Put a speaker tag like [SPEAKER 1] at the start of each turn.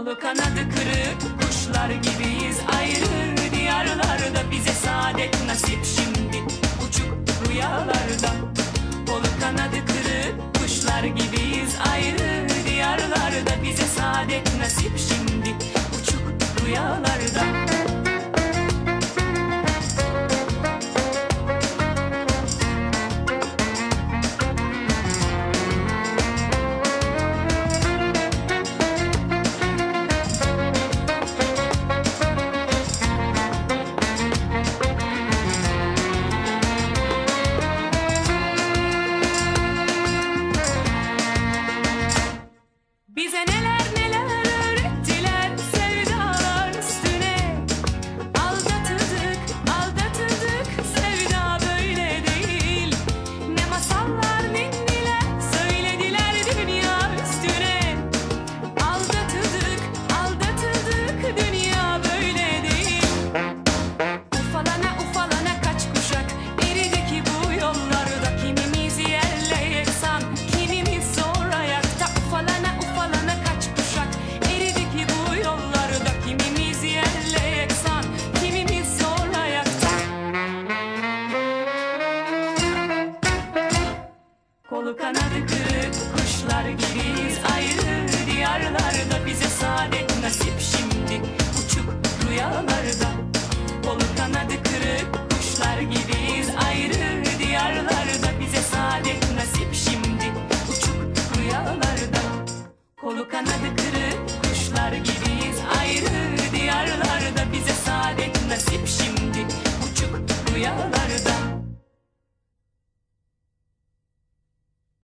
[SPEAKER 1] Oğlu kanadı kırık kuşlar gibiyiz. Ayrı Diyarlarda? Bize saadet nasip şimdi. Uçuk rüyalarda. Oğlu kanadı kırık kuşlar gibiyiz. Ayrı Diyarlarda? Bize saadet nasip şimdi. Uçuk rüyalarda. Kuşlar gibiyiz ayrı diyarlarda Bize saadet nasip. Şimdi uçuk rüyalarda Olur kanadı kırık kuşlar gibiyiz. Ayrı diyarlarda Bize saadet nasip. Şimdi uçuk rüyalarda Kolu kanadı kırık